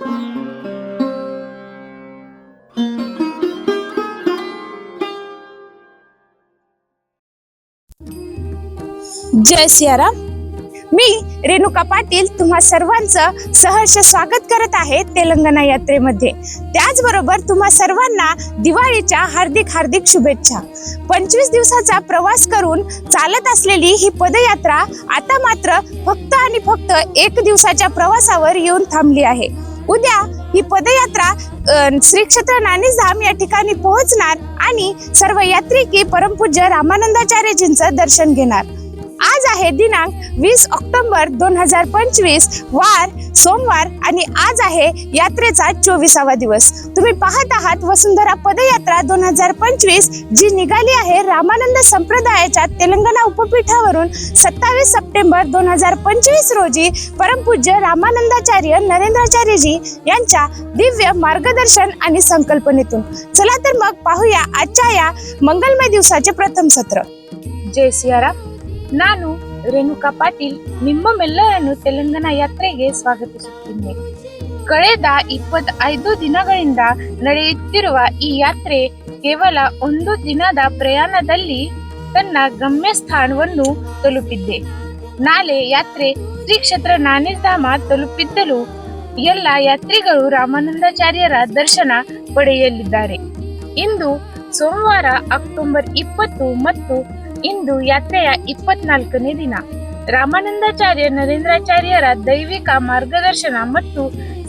जय सियाराम. मी रेणुका पाटील तुम्हा सर्वांचं सहर्ष स्वागत करत आहे तेलंगणा यात्रेमध्ये. त्याचबरोबर तुम्हा सर्वांना दिवाळीच्या हार्दिक हार्दिक शुभेच्छा. पंचवीस दिवसाचा प्रवास करून चालत असलेली ही पदयात्रा आता मात्र फक्त आणि फक्त एक दिवसाच्या प्रवासावर येऊन थांबली आहे. उद्या ही पदयात्रा श्री क्षेत्र नाणेधाम या ठिकाणी पोहोचणार आणि सर्व यात्रिकी परमपूज्य रामानंदाचार्यजींचं दर्शन घेणार. आज आहे दिनांक वीस ऑक्टोबर दोन हजार पंचवीस वार सोमवार आणि आज आहे यात्रेचा चोवीसावा दिवस. तुम्ही पाहत आहात वसुंधरा पदयात्रा दोन हजार पंचवीस जी निघाली आहे रामानंद संप्रदायाच्या तेलंगणा उपपीठावरून सत्तावीस सप्टेंबर दोन हजार पंचवीस रोजी. परमपूज्य रामानंदाचार्य नरेंद्राचार्यजी यांच्या दिव्य मार्गदर्शन आणि संकल्पनेतून. चला तर मग पाहूया आजच्या या मंगलमय दिवसाचे प्रथम सत्र. जय सियाराम. ನಾನು ರೇಣುಕಾ ಪಾಟೀಲ್ ನಿಮ್ಮೆಲ್ಲರನ್ನು ತೆಲಂಗಾಣ ಯಾತ್ರೆಗೆ ಸ್ವಾಗತಿಸುತ್ತೇನೆ ಕಳೆದ ಇಪ್ಪತ್ತೈದು ದಿನಗಳಿಂದ ನಡೆಯುತ್ತಿರುವ ಈ ಯಾತ್ರೆ ಕೇವಲ ಒಂದು ದಿನದ ಪ್ರಯಾಣದಲ್ಲಿ ತನ್ನ ಗಮ್ಯಸ್ಥಾನವನ್ನು ತಲುಪಿದ್ದೆ. ನಾಳೆ ಯಾತ್ರೆ ಶ್ರೀ ಕ್ಷೇತ್ರ ನಾನೇಧಾಮ ತಲುಪಿದ್ದಲು ಎಲ್ಲ ಯಾತ್ರಿಗಳು ರಾಮಾನಂದಾಚಾರ್ಯರ ದರ್ಶನ ಪಡೆಯಲಿದ್ದಾರೆ. ಇಂದು ಸೋಮವಾರ ಅಕ್ಟೋಬರ್ ಇಪ್ಪತ್ತು ಮತ್ತು ಇಂದು ಯಾತ್ರೆಯ ಇಪ್ಪತ್ನಾಲ್ಕನೇ ದಿನ. ರಾಮಾನಂದಾಚಾರ್ಯ ನರೇಂದ್ರಾಚಾರ್ಯರ ದೈವಿಕ ಮಾರ್ಗದರ್ಶನ ಮತ್ತು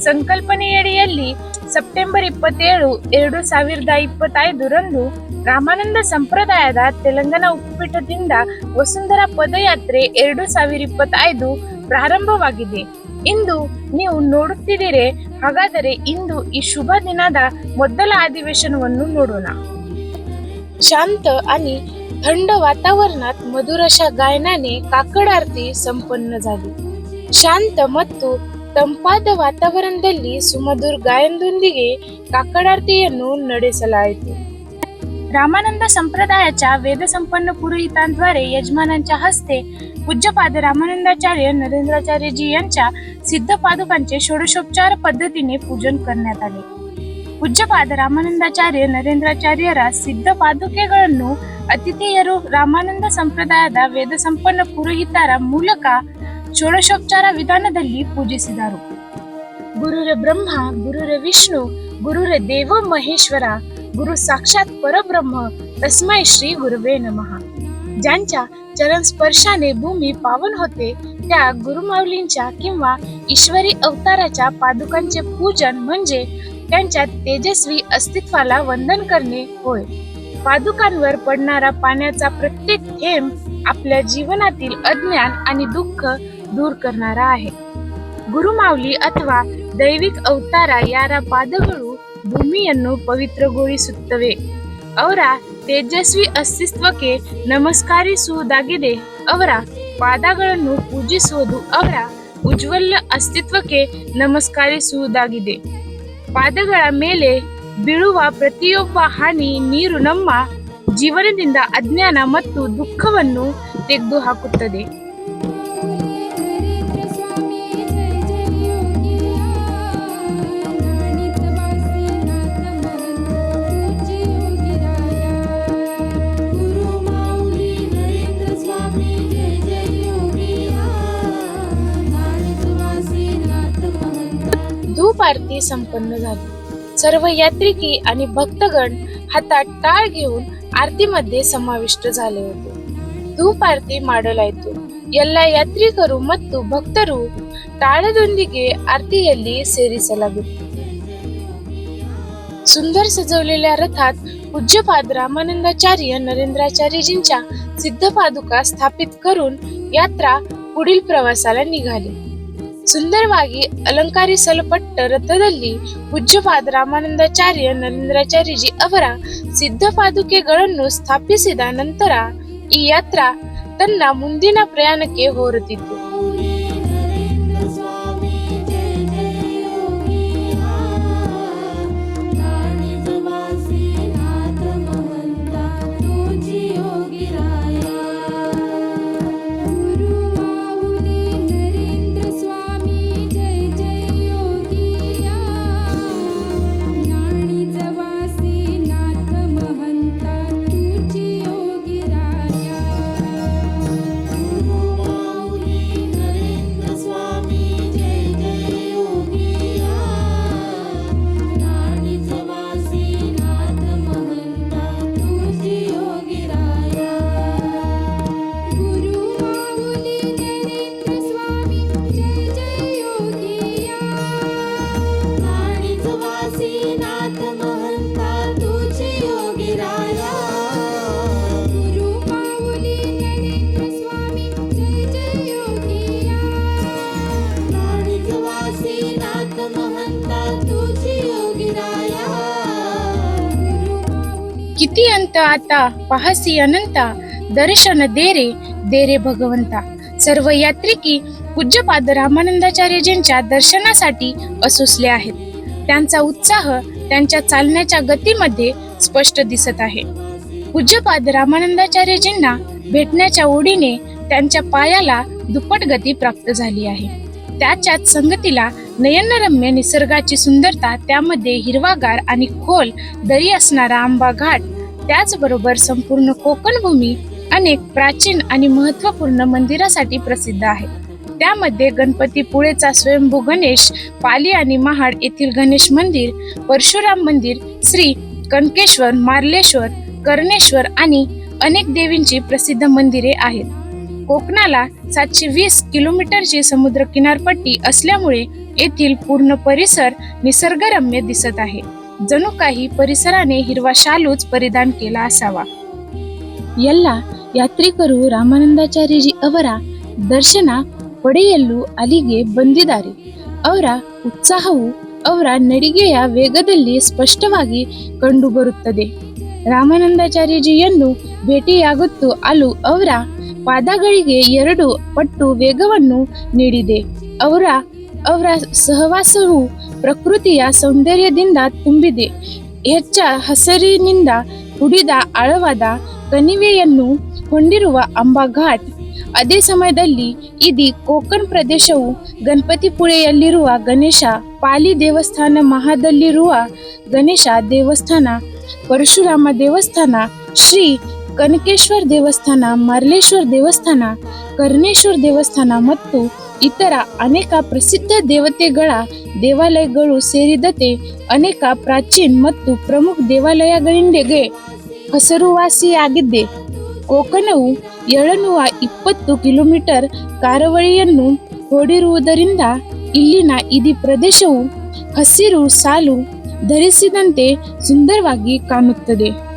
ಸಂಕಲ್ಪನೆಯಡಿಯಲ್ಲಿ ಸೆಪ್ಟೆಂಬರ್ ಇಪ್ಪತ್ತೇಳು, ಎರಡು ಸಾವಿರದ ಇಪ್ಪತ್ತೈದರಂದು ರಾಮಾನಂದ ಸಂಪ್ರದಾಯದ ತೆಲಂಗಾಣ ಉಪಪೀಠದಿಂದ ವಸುಂಧರಾ ಪದಯಾತ್ರೆ ಎರಡು ಸಾವಿರ ಇಪ್ಪತ್ತೈದು ಪ್ರಾರಂಭವಾಗಿದೆ. ಇಂದು ನೀವು ನೋಡುತ್ತಿದ್ದೀರಿ, ಹಾಗಾದರೆ ಇಂದು ಈ ಶುಭ ದಿನದ ಮೊದಲ ಅಧಿವೇಶನವನ್ನು ನೋಡೋಣ. ಶಾಂತ ಅಲ್ಲಿ थंड वातावरणात मधुर अशा गायनाने काकड आरती संपन्न झाली ಶಾಂತ ಮತ್ತು ತಂಪಾದ ವಾತಾವರಣದಲ್ಲಿ ಸುಮಧುರ ಗಾಯನದೊಂದಿಗೆ ಕಾಕಡಾರತಿಯನ್ನು ನಡೆಸಲಾಯಿತು रामानंद संप्रदायाच्या वेदसंपन्न पुरोहितांद्वारे यजमानांच्या हस्ते पूज्यपाद रामानंदाचार्य नरेंद्राचार्यजी यांच्या सिद्ध पादुकांचे षोडशोपचार पद्धतीने पूजन करण्यात आले ಪೂಜ್ಯಪಾದ ರಾಮಾನಂದಾಚಾರ್ಯ ನರೇಂದ್ರಾಚಾರ್ಯರ ಸಿದ್ಧ ಪಾದುಕೆಗಳನ್ನು ಅತಿಥೇಯರು ರಾಮಾನಂದ ಸಂಪ್ರದಾಯದ ವೇದ ಸಂಪನ್ನ ಪುರೋಹಿತರ ಮೂಲಕ ಷೋಡಶೋಪಚಾರ ವಿಧಾನದಲ್ಲಿ ಪೂಜಿಸಿದರು ಗುರುರ ಬ್ರಹ್ಮ ಗುರುರ ವಿಷ್ಣು ಗುರುರ ದೇವ ಮಹೇಶ್ವರ गुरु साक्षात परब्रह्म तस्मै श्री गुरुवे नमः ज्यांच्या चरण स्पर्शाने भूमी पावन होते त्या गुरुमाऊलींच्या किंवा ईश्वरी अवताराच्या पादुकांचे पूजन म्हणजे त्यांच्या तेजस्वी अस्तित्वाला वंदन करणे होय पादुकांवर पडणारा पाण्याचा प्रत्येक थेंब आपल्या जीवनातील अज्ञान आणि दुःख दूर करणारा आहे ಗುರುಮಾವಲಿ ಅಥವಾ ದೈವಿಕ ಅವತಾರ ಯಾರ ಪಾದಗಳು ಭೂಮಿಯನ್ನು ಪವಿತ್ರಗೊಳಿಸುತ್ತವೆ ಅವರ ತೇಜಸ್ವಿ ಅಸ್ತಿತ್ವಕ್ಕೆ ನಮಸ್ಕರಿಸುವುದಾಗಿದೆ ಅವರ ಪಾದಗಳನ್ನು ಪೂಜಿಸುವುದು ಅವರ ಉಜ್ವಲ ಅಸ್ತಿತ್ವಕ್ಕೆ ನಮಸ್ಕರಿಸುವುದಾಗಿದೆ ಪಾದಗಳ ಮೇಲೆ ಬೀಳುವ ಪ್ರತಿಯೊಬ್ಬ ಹಾನಿ ನೀರು ನಮ್ಮ ಜೀವನದಿಂದ ಅಜ್ಞಾನ ಮತ್ತು ದುಃಖವನ್ನು ತೆಗೆದು ಹಾಕುತ್ತದೆ धूप आरती संपन्न झाली सर्व यात्रिकी आणि भक्तगण हातात टाळ घेऊन आरतीमध्ये समाविष्ट झाले होते ಧೂಪ ಆರತಿ ಮಾಡಲಾಯಿತು ಎಲ್ಲ ಯಾತ್ರಿಕರು ಮತ್ತು ಭಕ್ತರು ತಾಳದೊಂದಿಗೆ ಆರತಿಯಲ್ಲಿ ಸೇರಿಸಲಾಗಿತ್ತು सुंदर सजवलेल्या रथात पूज्यपाद रामानंदाचार्य नरेंद्राचार्यजींच्या सिद्ध पादुका स्थापित करून यात्रा पुढील प्रवासाला निघाली ಸುಂದರವಾಗಿ ಅಲಂಕರಿಸಲ್ಪಟ್ಟ ರಥದಲ್ಲಿ ಪೂಜ್ಯಪಾದ ರಾಮಾನಂದಾಚಾರ್ಯ ನರೇಂದ್ರಾಚಾರ್ಯಜಿ ಅವರ ಸಿದ್ಧ ಪಾದುಕೆಗಳನ್ನು ಸ್ಥಾಪಿಸಿದ ನಂತರ ಈ ಯಾತ್ರಾ ತನ್ನ ಮುಂದಿನ ಪ್ರಯಾಣಕ್ಕೆ ಹೊರಟಿತು किती अंत आता? पाहसी अनंता दर्शन देरे देरे दे रे भगवंता. सर्व यात्रिकी पूज्यपाद रामानंदाचार्यजींच्या दर्शनासाठी असुसले आहेत. त्यांचा उत्साह त्यांच्या चालण्याच्या गतीमध्ये स्पष्ट दिसत आहे. पूज्यपाद रामानंदाचार्यजींना भेटण्याच्या ओढीने त्यांच्या पायाला दुप्पट गती प्राप्त झाली आहे. त्याच्याच संगतीला नयनरम्य निसर्गाची सुंदरता त्यामध्ये हिरवागार आणि खोल दरी असणारा आंबा घाट त्याचबरोबर संपूर्ण कोकण भूमी अनेक प्राचीन आणि महत्त्वपूर्ण मंदिरासाठी प्रसिद्ध आहे. त्यामध्ये गणपतीपुळेचा स्वयंभू गणेश पाली आणि महाड येथील गणेश मंदिर परशुराम मंदिर श्री कनकेश्वर मार्लेश्वर कर्णेश्वर आणि अनेक देवींची प्रसिद्ध मंदिरे आहेत. कोकणाला सातशे वीस किलोमीटरची समुद्र किनारपट्टी असल्यामुळे येथील पूर्ण परिसर निसर्गरम्य दिसत आहे जणू काही परिसराने हिरवा शालूच परिधान केला असावा ಎಲ್ಲ ಯಾತ್ರಿಕರು ರಾಮಾನಂದಾಚಾರ್ಯಜಿ ಅವರ ದರ್ಶನ ಪಡೆಯಲು ಅಲ್ಲಿಗೆ ಬಂದಿದ್ದಾರೆ ಅವರ ಉತ್ಸಾಹವು ಅವರ ನಡಿಗೆಯ ವೇಗದಲ್ಲಿ ಸ್ಪಷ್ಟವಾಗಿ ಕಂಡುಬರುತ್ತದೆ ರಾಮಾನಂದಾಚಾರ್ಯಜಿಯನ್ನು ಭೇಟಿಯಾಗುತ್ತು ಅಲು ಅವರ ಪಾದಗಳಿಗೆ ಎರಡು ಪಟ್ಟು ವೇಗವನ್ನು ನೀಡಿದೆ. ಅವರ ಅವರ ಸಹವಾಸವು ಪ್ರಕೃತಿಯ ಸೌಂದರ್ಯದಿಂದ ತುಂಬಿದೆ. ಹೆಚ್ಚ ಹಸರಿನಿಂದ ಕುಡಿದ ಆಳವಾದ ಕಣಿವೆಯನ್ನು ಹೊಂದಿರುವ ಅಂಬಾಘಾಟ್, ಅದೇ ಸಮಯದಲ್ಲಿ ಇದೀ ಕೋಕಣ್ ಪ್ರದೇಶವು ಗಣಪತಿಪುಳೆಯಲ್ಲಿರುವ ಗಣೇಶ, ಪಾಲಿ ದೇವಸ್ಥಾನ ಮಹಾದಲ್ಲಿರುವ ಗಣೇಶ ದೇವಸ್ಥಾನ, ಪರಶುರಾಮ ದೇವಸ್ಥಾನ, ಶ್ರೀ ಕನಕೇಶ್ವರ ದೇವಸ್ಥಾನ, ಮರ್ಲೇಶ್ವರ ದೇವಸ್ಥಾನ, ಕರ್ಣೇಶ್ವರ ದೇವಸ್ಥಾನ ಮತ್ತು ಇತರ ಅನೇಕ ಪ್ರಸಿದ್ಧ ದೇವತೆಗಳ ದೇವಾಲಯಗಳು ಸೇರಿದಂತೆ ಅನೇಕ ಪ್ರಾಚೀನ ಮತ್ತು ಪ್ರಮುಖ ದೇವಾಲಯಗಳಿಂದೆಗೆ ಹೆಸರುವಾಸಿಯಾಗಿದ್ದೆ. ಕೋಕಣವು ಏಳುನೂರ ಇಪ್ಪತ್ತು ಕಿಲೋಮೀಟರ್ ಕಾರವಳಿಯನ್ನು ಹೊಡಿರುವುದರಿಂದ ಇಲ್ಲಿನ ಇಡೀ ಪ್ರದೇಶವು ಹಸಿರು ಸಾಲು ಧರಿಸಿದಂತೆ ಸುಂದರವಾಗಿ ಕಾಣುತ್ತದೆ.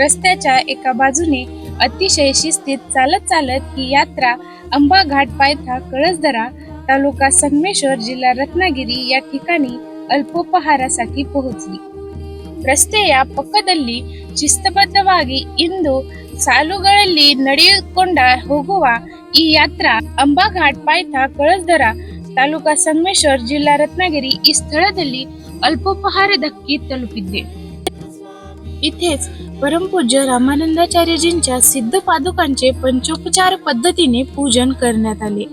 रस्त्याच्या एका बाजूने अतिशय शिस्तीत चालत चालत ही यात्रा अंबाघाट पायथा कळसदरा तालुका संगमेश्वर जिल्हा रत्नागिरी या ठिकाणी अल्पोपहारासाठी पोहोचली. रस्तेय पक्कदल्ली शिस्तबद्धवागी इंदू सालुगळली नडियकोंडा होगोवा ही यात्रा अंबाघाट पायथा कळसदरा तालुका संगमेश्वर जिल्हा रत्नागिरी ही स्थळदल्ली अल्पोपहार धक्की तलुपिते इथेच परमपूज्य रामानंदाचार्यजींच्या सिद्ध पादुकांचे पंचोपचार पद्धतीने पूजन करण्यात आले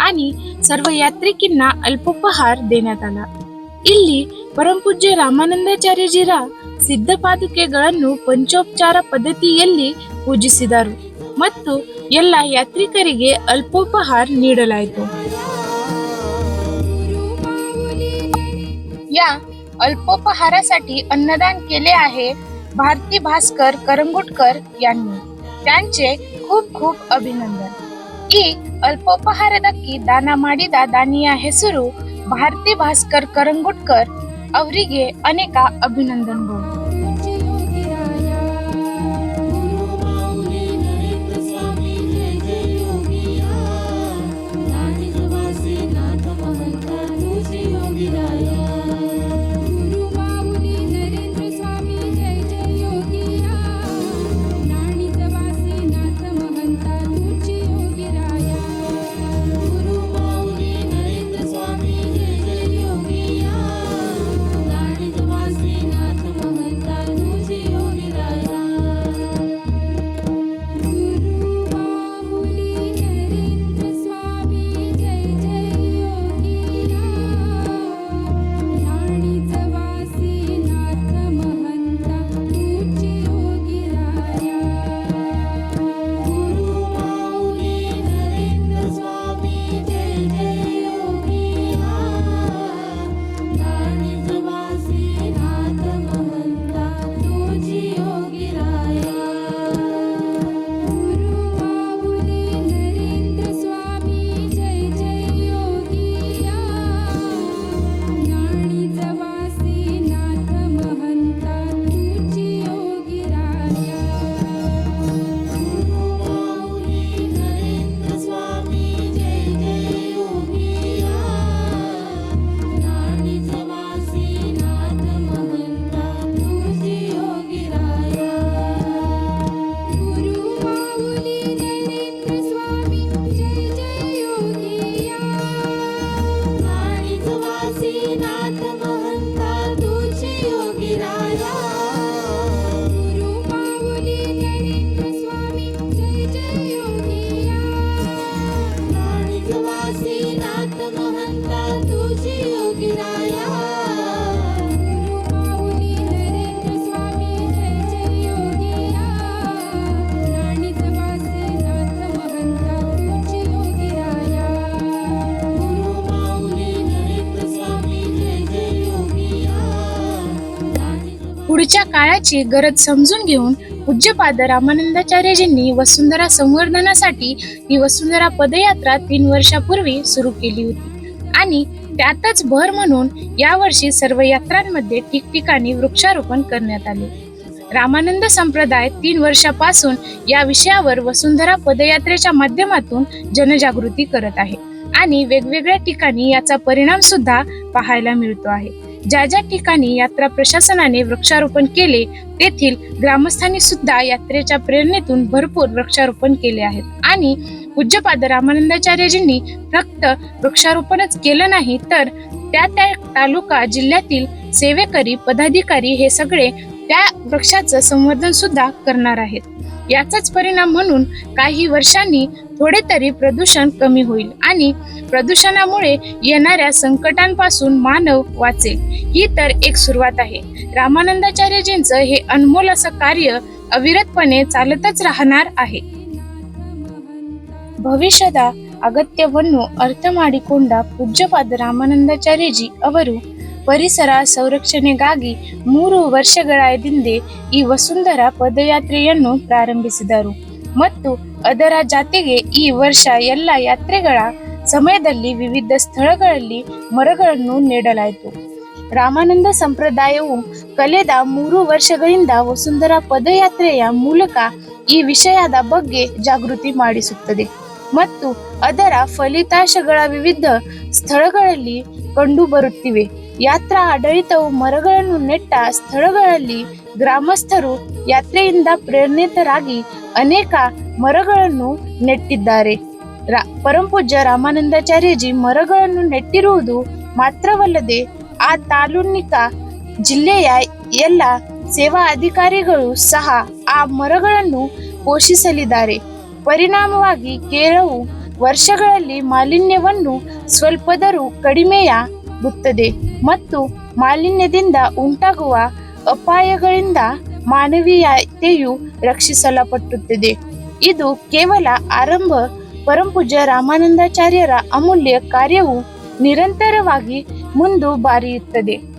आणि सर्व यात्रिकींना अल्पोपहार देण्यात आला ಇಲ್ಲಿ ಪರಂಪೂಜ್ಯ ರಾಮಾನಂದಾಚಾರ್ಯಜಿರ ಸಿದ್ಧ ಪಾದುಕೆಗಳನ್ನು ಪಂಚೋಪಚಾರ ಪದ್ಧತಿಯಲ್ಲಿ ಪೂಜಿಸಿದರು ಮತ್ತು ಎಲ್ಲ ಯಾತ್ರಿಕರಿಗೆ ಅಲ್ಪೋಪಹಾರ ನೀಡಲಾಯಿತು या अल्पोपहारासाठी अन्नदान केले आहे भारती भास्कर करंगुटकर यांनी त्यांचे खूप खूप अभिनंदन. ई अल्पोपहारदक्की दाना माडीदा दानिया हेसुरू भारती भास्कर करंगुटकर अवरिगे अनेका अभिनंदन बोलतो पुढच्या काळाची गरज समजून घेऊन पूज्यपाद रामानंदाचार्यजींनी वसुंधरा संवर्धनासाठी ही वसुंधरा पदयात्रा तीन वर्षापूर्वी सुरू केली होती. आणि त्यातच भर म्हणून यावर्षी सर्व यात्रांमध्ये ठिकठिकाणी वृक्षारोपण करण्यात आले. रामानंद संप्रदाय तीन वर्षापासून या विषयावर वसुंधरा पदयात्रेच्या माध्यमातून जनजागृती करत आहे. आणि वेगवेगळ्या ठिकाणी याचा परिणाम सुद्धा पाहायला मिळतो आहे. ज्या ज्या ठिकाणी यात्रा प्रशासनाने वृक्षारोपण केले तेथील ग्रामस्थांनी सुद्धा यात्रेच्या प्रेरणेतून भरपूर वृक्षारोपण केले आहेत. आणि पूज्यपाद रामानंदाचार्यजींनी फक्त वृक्षारोपणच केलं नाही तर त्या त्या तालुका जिल्ह्यातील सेवेकरी पदाधिकारी हे सगळे त्या वृक्षाचं संवर्धन सुद्धा करणार आहेत. याचाच परिणाम म्हणून काही वर्षांनी थोडे तरी प्रदूषण कमी होईल आणि प्रदूषणामुळे येणाऱ्या संकटांपासून मानव वाचेल ही तर एक सुरुवात आहे रामानंदाचार्यजींचं हे अनमोल असं कार्य अविरतपणे चालतच राहणार आहे ಭವಿಷ್ಯದ ಅಗತ್ಯವನ್ನು ಅರ್ಥ ಮಾಡಿಕೊಂಡ ಪೂಜ್ಯಪಾದ ರಾಮಾನಂದಾಚಾರ್ಯಜಿ ಅವರು ಪರಿಸರ ಸಂರಕ್ಷಣೆಗಾಗಿ ಮೂರು ವರ್ಷಗಳ ಹಿಂದೆ ಈ ವಸುಂಧರಾ ಪದಯಾತ್ರೆಯನ್ನು ಪ್ರಾರಂಭಿಸಿದರು ಮತ್ತು ಅದರ ಜಾತೆಗೆ ಈ ವರ್ಷ ಎಲ್ಲ ಯಾತ್ರೆಗಳ ಸಮಯದಲ್ಲಿ ವಿವಿಧ ಸ್ಥಳಗಳಲ್ಲಿ ಮರಗಳನ್ನು ನೆಡಲಾಯಿತು. ರಾಮಾನಂದ ಸಂಪ್ರದಾಯವು ಕಳೆದ ಮೂರು ವರ್ಷಗಳಿಂದ ವಸುಂಧರಾ ಪದಯಾತ್ರೆಯ ಮೂಲಕ ಈ ವಿಷಯದ ಬಗ್ಗೆ ಜಾಗೃತಿ ಮಾಡಿಸುತ್ತದೆ ಮತ್ತು ಅದರ ಫಲಿತಾಂಶಗಳ ವಿವಿಧ ಸ್ಥಳಗಳಲ್ಲಿ ಕಂಡುಬರುತ್ತಿವೆ. ಯಾತ್ರಾ ಆಡಳಿತವು ಮರಗಳನ್ನು ನೆಟ್ಟ ಸ್ಥಳಗಳಲ್ಲಿ ಗ್ರಾಮಸ್ಥರು ಯಾತ್ರೆಯಿಂದ ಪ್ರೇರಿತರಾಗಿ ಅನೇಕ ಮರಗಳನ್ನು ನೆಟ್ಟಿದ್ದಾರೆ. ರಾ ಪರಂಪೂಜ್ಯ ರಾಮಾನಂದಾಚಾರ್ಯಜಿ ಮರಗಳನ್ನು ನೆಟ್ಟಿರುವುದು ಮಾತ್ರವಲ್ಲದೆ ಆ ತಾಲೂನಿಕ ಜಿಲ್ಲೆಯ ಎಲ್ಲ ಸೇವಾ ಅಧಿಕಾರಿಗಳು ಸಹ ಆ ಮರಗಳನ್ನು ಪೋಷಿಸಲಿದ್ದಾರೆ. ಪರಿಣಾಮವಾಗಿ ಕೆಲವು ವರ್ಷಗಳಲ್ಲಿ ಮಾಲಿನ್ಯವನ್ನು ಸ್ವಲ್ಪದರೂ ಕಡಿಮೆಯಾಗುತ್ತದೆ ಮತ್ತು ಮಾಲಿನ್ಯದಿಂದ ಉಂಟಾಗುವ ಅಪಾಯಗಳಿಂದ ಮಾನವೀಯತೆಯು ರಕ್ಷಿಸಲ್ಪಟ್ಟುತ್ತದೆ. ಇದು ಕೇವಲ ಆರಂಭ ಪರಂಪೂಜ್ಯ ರಾಮಾನಂದಾಚಾರ್ಯರ ಅಮೂಲ್ಯ ಕಾರ್ಯವು ನಿರಂತರವಾಗಿ ಮುಂದುವರಿಯುತ್ತದೆ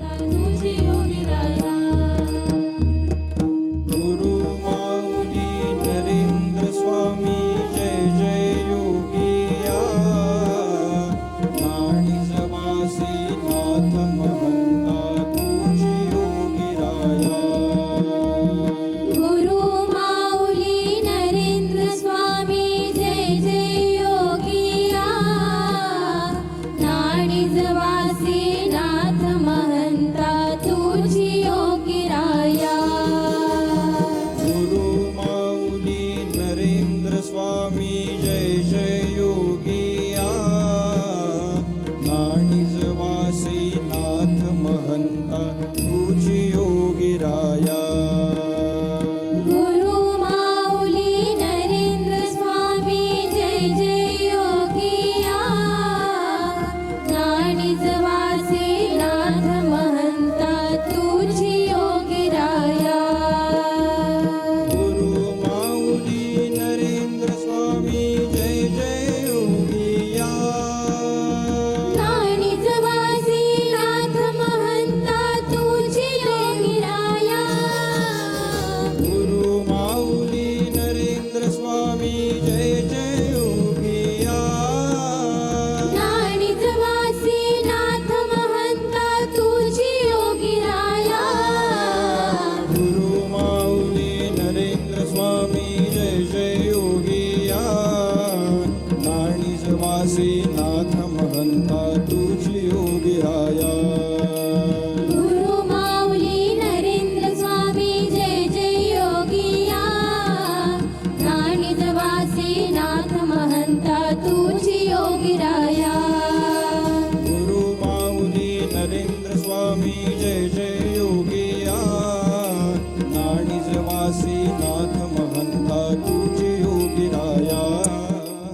see.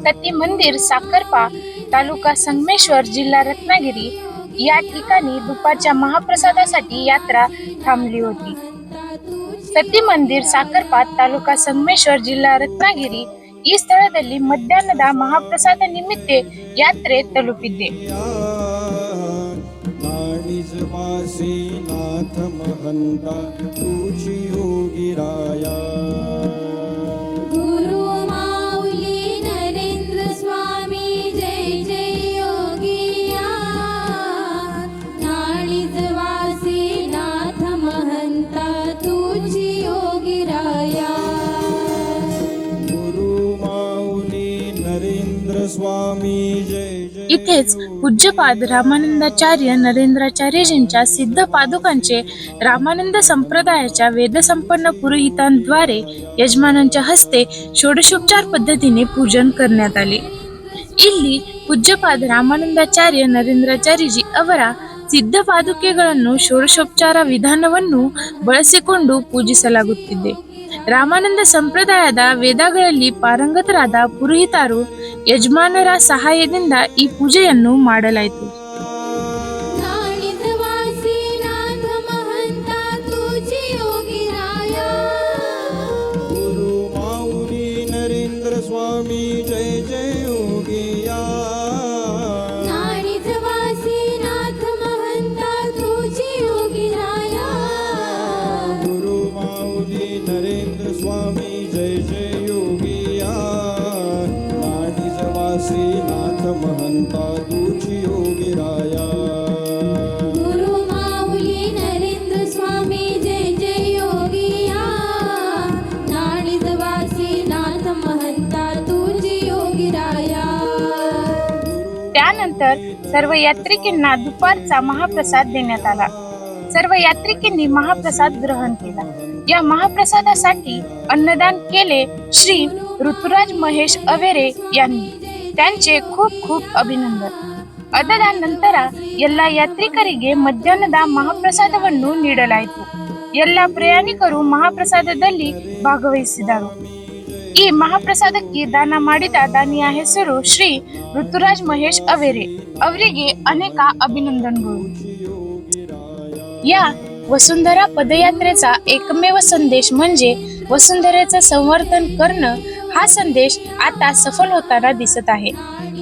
सती मंदिर साखरपा तालुका संगमेश्वर जिल्हा रत्नागिरी या ठिकाणी दुपारच्या महाप्रसादासाठी यात्रा थांबली होती ಸತಿ ಮಂದಿರ್ ಸಾಕರ್ಪಾತ್ ತಾಲೂಕಾ ಸಂಗಮೇಶ್ವರ್ ಜಿಲ್ಲಾ ರತ್ನಗಿರಿ ಈ ಸ್ಥಳದಲ್ಲಿ ಮಧ್ಯಾಹ್ನದ ಮಹಾಪ್ರಸಾದ ನಿಮಿತ್ತ ಯಾತ್ರೆ ತಲುಪಿದ್ದೆ नाणीज वासी जय इथेच पूज्यपाद रामानंदाचार्य नरेंद्राचार्यजींच्या सिद्ध पादुकांचे रामानंद संप्रदायाच्या वेदसंपन्न पुरोहितांद्वारे यजमानांच्या हस्ते षोडशोपचार पद्धतीने पूजन करण्यात आले ಇಲ್ಲಿ ಪೂಜ್ಯಪಾದ ರಾಮಾನಂದಾಚಾರ್ಯ ನರೇಂದ್ರಾಚಾರ್ಯಜಿ ಅವರ ಸಿದ್ಧ ಪಾದುಕೆಗಳನ್ನು ಷೋಡಶೋಪಚಾರ ವಿಧಾನವನ್ನು ಬಳಸಿಕೊಂಡು ಪೂಜಿಸಲಾಗುತ್ತಿದೆ ರಾಮಾನಂದ ಸಂಪ್ರದಾಯದ ವೇದಗಳಲ್ಲಿ ಪಾರಂಗತರಾದ ಪುರೋಹಿತರು ಯಜಮಾನರ ಸಹಾಯದಿಂದ ಈ ಪೂಜೆಯನ್ನು ಮಾಡಲಾಯಿತು. त्यानंतर सर्व यात्रिकींना दुपारचा महाप्रसाद देण्यात आला सर्व यात्रिकींनी महाप्रसाद ग्रहण केला या महाप्रसादासाठी अन्नदान केले श्री ऋतुराज महेश अवेरे यांनी त्यांचे खूप खूप ಅಭಿನಂದನ್ ಅದಾದ ನಂತರ ಎಲ್ಲ ಯಾತ್ರಿಕರಿಗೆ ಮಧ್ಯಾಹ್ನದ ಮಹಾಪ್ರಸಾದವನ್ನು ನೀಡಲಾಯಿತು ಎಲ್ಲ ಪ್ರಯಾಣಿಕರು ಮಹಾಪ್ರಸಾದದಲ್ಲಿ ಭಾಗವಹಿಸಿದರು ಈ ಮಹಾಪ್ರಸಾದಕ್ಕೆ ದಾನ ಮಾಡಿದ ದಾನಿಯ ಹೆಸರು ಶ್ರೀ ಋತುರಾಜ್ ಮಹೇಶ್ ಅವೇರೆ ಅವರಿಗೆ ಅನೇಕ ಅಭಿನಂದನೆಗಳು या वसुंधरा पदयात्रेचा एकमेव संदेश म्हणजे वसुंधरेचं संवर्धन करणं हा संदेश आता सफल होताना दिसत आहे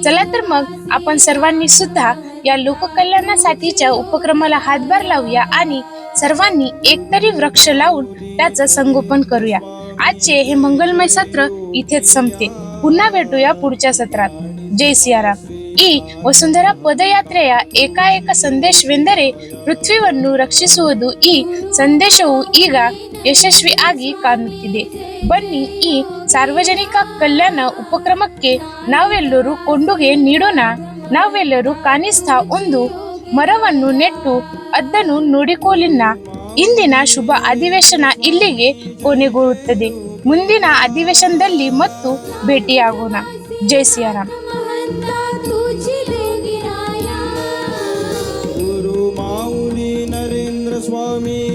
चला तर मग आपण सर्वांनी सुद्धा या लोककल्याणासाठीच्या उपक्रमाला हातभार लावूया आणि सर्वांनी एकतरी वृक्ष लावून त्याचं संगोपन करूया आजचे हे मंगलमय सत्र इथेच संपते पुन्हा भेटूया पुढच्या सत्रात ಜೈ ಸಿಯಾರಾಮ್ ಈ ವಸುಂಧರಾ ಪದಯಾತ್ರೆಯ ಏಕಾಏಕ ಸಂದೇಶವೆಂದರೆ ಪೃಥ್ವಿಯನ್ನು ರಕ್ಷಿಸುವುದು ಈ ಸಂದೇಶವು ಈಗ ಯಶಸ್ವಿ ಆಗಿ ಕಾಣುತ್ತಿದೆ ಬನ್ನಿ ಈ ಸಾರ್ವಜನಿಕ ಕಲ್ಯಾಣ ಉಪಕ್ರಮಕ್ಕೆ ನಾವೆಲ್ಲರೂ ಕೊಂಡುಗೆ ನೀಡೋಣ ನಾವೆಲ್ಲರೂ ಕಾಣಿಸ್ತಾ ಒಂದು ಮರವನ್ನು ನೆಟ್ಟು ಅದನ್ನು ನೋಡಿಕೊಳ್ಳಿನ ಇಂದಿನ ಶುಭ ಅಧಿವೇಶನ ಇಲ್ಲಿಗೆ ಕೊನೆಗೊಳ್ಳುತ್ತದೆ. ಮುಂದಿನ ಅಧಿವೇಶನದಲ್ಲಿ ಮತ್ತು ಭೇಟಿಯಾಗೋಣ. ಜೈ ಸಿಯಾರಾಮ್. ಗುರು ನರೇಂದ್ರ ಸ್ವಾಮಿ.